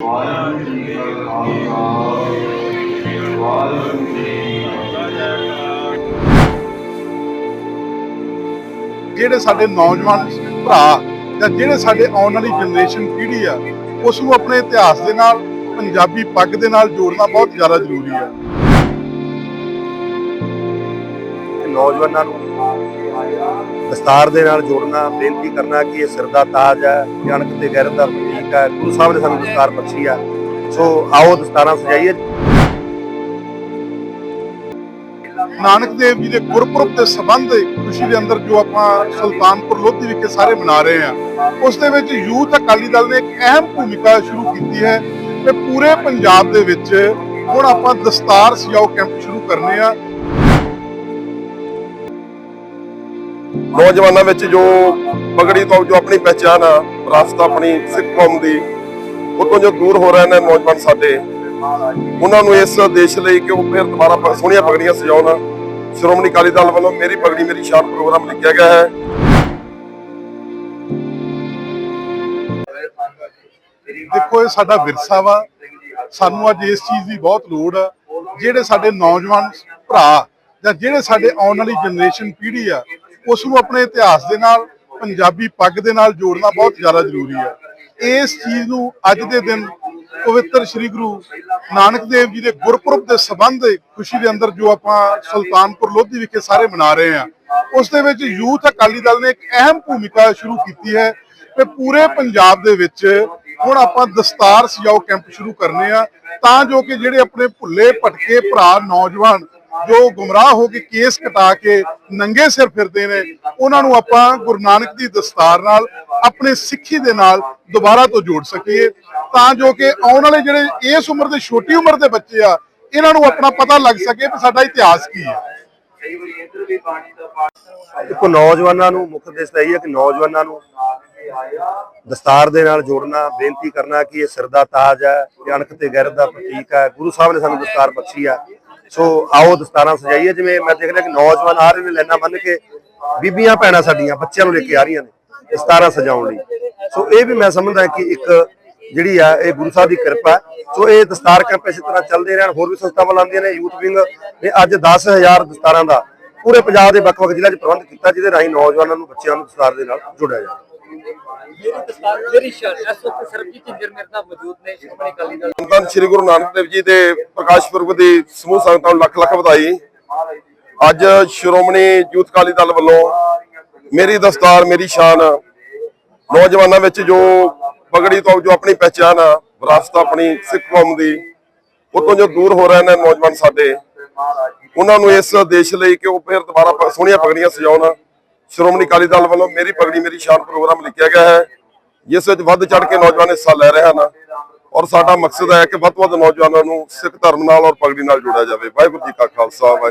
ਵਾਹਿਗੁਰੂ ਜੀ ਕਾ ਖਾਲਸਾ ਵਾਹਿਗੁਰੂ ਜੀ ਜਿਹੜੇ ਸਾਡੇ ਨੌਜਵਾਨ ਭਰਾ ਜਾਂ ਜਿਹੜੇ ਸਾਡੇ ਆਉਣ ਵਾਲੀ ਜਨਰੇਸ਼ਨ ਪੀੜ੍ਹੀ ਆ, ਉਸ ਨੂੰ ਆਪਣੇ ਇਤਿਹਾਸ ਦੇ ਨਾਲ, ਪੰਜਾਬੀ ਪੱਗ ਦੇ ਨਾਲ ਜੋੜਨਾ ਬਹੁਤ ਜ਼ਿਆਦਾ ਜ਼ਰੂਰੀ ਆ। ਨੌਜਵਾਨਾਂ ਨੂੰ ਦਸਤਾਰ ਦੇ ਨਾਲ ਜੋੜਨਾ, ਬੇਨਤੀ ਕਰਨਾ ਕਿ ਇਹ ਸਿਰ ਦਾ ਤਾਜ ਹੈ, ਜਨਕ ਤੇ ਗੈਰਤ ਦਾ ਪ੍ਰਤੀਕ ਹੈ ਗੁਰੂ ਸਾਹਿਬ ਨੇ ਸਾਨੂੰ ਦਸਤਾਰ ਬਖਸ਼ੀ ਆ। ਸੋ ਆਓ ਦਸਤਾਰਾਂ ਸਜਾਈਏ। ਨਾਨਕ ਦੇਵ ਜੀ ਦੇ ਗੁਰਪੁਰਬ ਦੇ ਸੰਬੰਧ ਖੁਸ਼ੀ ਦੇ ਅੰਦਰ ਜੋ ਆਪਾਂ ਸੁਲਤਾਨਪੁਰ ਲੋਧੀ ਵਿਖੇ ਸਾਰੇ ਮਨਾ ਰਹੇ ਆ, ਉਸ ਦੇ ਵਿੱਚ ਯੂਥ ਅਕਾਲੀ ਦਲ ਨੇ ਇੱਕ ਅਹਿਮ ਭੂਮਿਕਾ ਸ਼ੁਰੂ ਕੀਤੀ ਹੈ ਕਿ ਪੂਰੇ ਪੰਜਾਬ ਦੇ ਵਿੱਚ ਹੁਣ ਆਪਾਂ ਦਸਤਾਰ ਸਜਾਓ ਕੈਂਪ ਸ਼ੁਰੂ ਕਰਨੇ ਆ। ਨੌਜਵਾਨਾਂ ਵਿੱਚ ਜੋ ਪਗੜੀ ਤੋਂ ਜੋ ਆਪਣੀ ਪਹਿਚਾਨ ਆ, ਵਿਰਾਸਤ ਆਪਣੀ, ਸਿੱਖ ਕੌਮ ਦੀ ਉਹ ਤੋਂ ਜੋ ਦੂਰ ਹੋ ਰਹੇ ਨੇ ਨੌਜਵਾਨ ਸਾਡੇ, ਉਹਨਾਂ ਨੂੰ ਇਸ ਦੇਸ਼ ਲਈ ਕਿ ਉਹ ਫਿਰ ਦੁਬਾਰਾ ਸੋਹਣੀਆਂ ਪਗੜੀਆਂ ਸਜਾਉਣ। ਸ਼੍ਰੋਮਣੀ ਅਕਾਲੀ ਦਲ ਵੱਲੋਂ ਮੇਰੀ ਪਗੜੀ, ਮੇਰੀ ਸ਼ਾਨ ਪ੍ਰੋਗਰਾਮ ਲਿਖਿਆ ਗਿਆ ਹੈ। ਦੇਖੋ, ਇਹ ਸਾਡਾ ਵਿਰਸਾ ਵਾ। ਸਾਨੂੰ ਅੱਜ ਇਸ ਚੀਜ਼ ਦੀ ਬਹੁਤ ਲੋੜ ਆ। ਜਿਹੜੇ ਸਾਡੇ ਨੌਜਵਾਨ ਭਰਾ ਜਾਂ ਜਿਹੜੇ ਸਾਡੇ ਆਉਣ ਵਾਲੀ ਜਨਰੇਸ਼ਨ ਪੀੜ੍ਹੀ ਆ ਉਸ ਨੂੰ ਆਪਣੇ ਇਤਿਹਾਸ ਦੇ ਨਾਲ, ਪੰਜਾਬੀ ਪੱਗ ਦੇ ਨਾਲ ਜੋੜਨਾ ਬਹੁਤ ਜ਼ਿਆਦਾ ਜ਼ਰੂਰੀ ਹੈ। ਇਸ ਚੀਜ਼ ਨੂੰ ਅੱਜ ਦੇ ਦਿਨ ਪਵਿੱਤਰ ਸ੍ਰੀ ਗੁਰੂ ਨਾਨਕ ਦੇਵ ਜੀ ਦੇ ਗੁਰਪੁਰਬ ਦੇ ਸੰਬੰਧ ਖੁਸ਼ੀ ਦੇ ਅੰਦਰ ਜੋ ਆਪਾਂ ਸੁਲਤਾਨਪੁਰ ਲੋਧੀ ਵਿਖੇ ਸਾਰੇ ਮਨਾ ਰਹੇ ਆ ਉਸ ਦੇ ਵਿੱਚ ਯੂਥ ਅਕਾਲੀ ਦਲ ਨੇ ਇੱਕ ਅਹਿਮ ਭੂਮਿਕਾ ਸ਼ੁਰੂ ਕੀਤੀ ਹੈ ਕਿ ਪੂਰੇ ਪੰਜਾਬ ਦੇ ਵਿੱਚ ਹੁਣ ਆਪਾਂ ਦਸਤਾਰ ਸਜਾਓ ਕੈਂਪ ਸ਼ੁਰੂ ਕਰਨੇ ਆ, ਤਾਂ ਜੋ ਕਿ ਜਿਹੜੇ ਆਪਣੇ ਭੁੱਲੇ ਭਟਕੇ ਭਰਾ ਨੌਜਵਾਨ ਜੋ ਗੁੰਮਰਾਹ ਹੋ ਕੇ ਕੇਸ ਕਟਾ ਕੇ ਨੰਗੇ ਸਿਰ ਫਿਰਦੇ ਨੇ, ਉਹਨਾਂ ਨੂੰ ਆਪਾਂ ਗੁਰੂ ਨਾਨਕ ਦੀ ਦਸਤਾਰ ਨਾਲ, ਆਪਣੇ ਸਿੱਖੀ ਦੇ ਨਾਲ ਦੁਬਾਰਾ ਤੋਂ ਜੋੜ ਸਕੀਏ। ਤਾਂ ਜੋ ਕਿ ਆਉਣ ਵਾਲੇ ਜਿਹੜੇ ਇਸ ਉਮਰ ਦੇ ਛੋਟੀ ਉਮਰ ਦੇ ਬੱਚੇ ਆ, ਇਹਨਾਂ ਨੂੰ ਆਪਣਾ ਪਤਾ ਲੱਗ ਸਕੇ ਕਿ ਸਾਡਾ ਇਤਿਹਾਸ ਕੀ ਹੈ। ਦੇਖੋ, ਨੌਜਵਾਨਾਂ ਨੂੰ ਮੁੱਖ ਉਦੇਸ਼ ਤਾਂ ਇਹ ਹੈ ਕਿ ਨੌਜਵਾਨਾਂ ਨੂੰ ਦਸਤਾਰ ਦੇ ਨਾਲ ਜੋੜਨਾ, ਬੇਨਤੀ ਕਰਨਾ ਕਿ ਇਹ ਸਿਰ ਦਾ ਤਾਜ ਹੈ ਜਨਕ ਤੇ ਗੈਰਤ ਦਾ ਪ੍ਰਤੀਕ ਹੈ। ਗੁਰੂ ਸਾਹਿਬ ਨੇ ਸਾਨੂੰ ਦਸਤਾਰ ਬਖਸ਼ੀ ਆ ਸੋ ਆਓ ਦਸਤਾਰਾਂ ਸਜਾਈਏ, ਜਿਵੇਂ ਮੈਂ ਦੇਖ ਰਿਹਾ ਕਿ ਨੌਜਵਾਨ ਆ ਰਹੇ ਨੇ ਲੈਣਾ ਬੰਨ ਕੇ, ਬੀਬੀਆਂ ਭੈਣਾਂ ਸਾਡੀਆਂ, ਬੱਚਿਆਂ ਨੂੰ ਲੈ ਕੇ ਆ ਰਹੀਆਂ ਨੇ ਦਸਤਾਰਾਂ ਸਜਾਉਣ ਲਈ ਸੋ ਇਹ ਵੀ ਮੈਂ ਸਮਝਦਾ ਕਿ ਇੱਕ ਜਿਹੜੀ ਆ, ਇਹ ਗੁਰੂ ਸਾਹਿਬ ਦੀ ਕਿਰਪਾ ਹੈ। ਸੋ ਇਹ ਦਸਤਾਰ ਕੈਂਪ ਇਸੇ ਤਰ੍ਹਾਂ ਚੱਲਦੇ ਰਹਿਣ, ਹੋਰ ਵੀ ਸੰਸਥਾਵਾਂ ਲਾਉਂਦੀਆਂ ਨੇ, ਯੂਥ ਵਿੰਗ ਨੇ ਅੱਜ 10000 ਦਸਤਾਰਾਂ ਦਾ ਪੂਰੇ ਪੰਜਾਬ ਦੇ ਵੱਖ-ਵੱਖ ਜ਼ਿਲ੍ਹਿਆਂ 'ਚ ਪ੍ਰਬੰਧ ਕੀਤਾ, ਜਿਹਦੇ ਰਾਹੀਂ ਨੌਜਵਾਨਾਂ ਨੂੰ, ਬੱਚਿਆਂ ਨੂੰ ਦਸਤਾਰ ਦੇ ਨਾਲ ਜੋੜਿਆ ਜਾਵੇ ਮੇਰੀ ਦਸਤਾਰ ਮੇਰੀ ਸ਼ਾਨ ਇਸ ਵਕਤ ਸਰਬਜੀਤ ਜਿੰਦਰ ਮੇਰੇ ਨਾਲ ਮੌਜੂਦ ਨੇ ਸ਼੍ਰੋਮਣੀ ਅਕਾਲੀ ਦਲ ਧੰਨ ਸ੍ਰੀ ਗੁਰੂ ਨਾਨਕ ਦੇਵ ਜੀ ਦੇ ਪ੍ਰਕਾਸ਼ ਪੁਰਬ ਦੀ ਸਮੂਹ ਸੰਗਤਾਂ ਨੂੰ ਲੱਖ ਲੱਖ ਵਧਾਈ। ਅੱਜ ਸ਼੍ਰੋਮਣੀ ਯੂਥ ਅਕਾਲੀ ਦਲ ਵੱਲੋਂ ਮੇਰੀ ਦਸਤਾਰ, ਮੇਰੀ ਸ਼ਾਨ, ਨੌਜਵਾਨਾਂ ਵਿੱਚ ਜੋ ਪਗੜੀ ਤੋਂ ਜੋ ਆਪਣੀ ਪਹਿਚਾਨ ਆ, ਵਿਰਾਸਤ ਆਪਣੀ ਸਿੱਖ ਕੌਮ ਦੀ ਉਹ ਤੋਂ ਜੋ ਦੂਰ ਹੋ ਰਹੇ ਨੇ ਨੌਜਵਾਨ ਸਾਡੇ, ਉਹਨਾਂ ਨੂੰ ਇਸ ਦੇਸ਼ ਲਈ ਕਿ ਉਹ ਫਿਰ ਦੁਬਾਰਾ ਸੋਹਣੀਆਂ ਪਗੜੀਆਂ ਸਜਾਉਣ ਸ਼੍ਰੋਮਣੀ ਅਕਾਲੀ ਦਲ ਵੱਲੋਂ ਮੇਰੀ ਪਗੜੀ, ਮੇਰੀ ਸ਼ਾਨ ਪ੍ਰੋਗਰਾਮ ਲਿਖਿਆ ਗਿਆ ਹੈ, ਜਿਸ ਵਿੱਚ ਵੱਧ ਚੜ ਕੇ ਨੌਜਵਾਨ ਹਿੱਸਾ ਲੈ ਰਹੇ ਹਨ ਔਰ ਸਾਡਾ ਮਕਸਦ ਹੈ ਕਿ ਵੱਧ ਤੋਂ ਵੱਧ ਨੌਜਵਾਨਾਂ ਨੂੰ ਸਿੱਖ ਧਰਮ ਨਾਲ ਔਰ ਪਗੜੀ ਨਾਲ ਜੋੜਿਆ ਜਾਵੇ। ਵਾਹਿਗੁਰੂ ਜੀ ਕਾ ਖਾਲਸਾ ਵਾਹਿਗੁਰੂ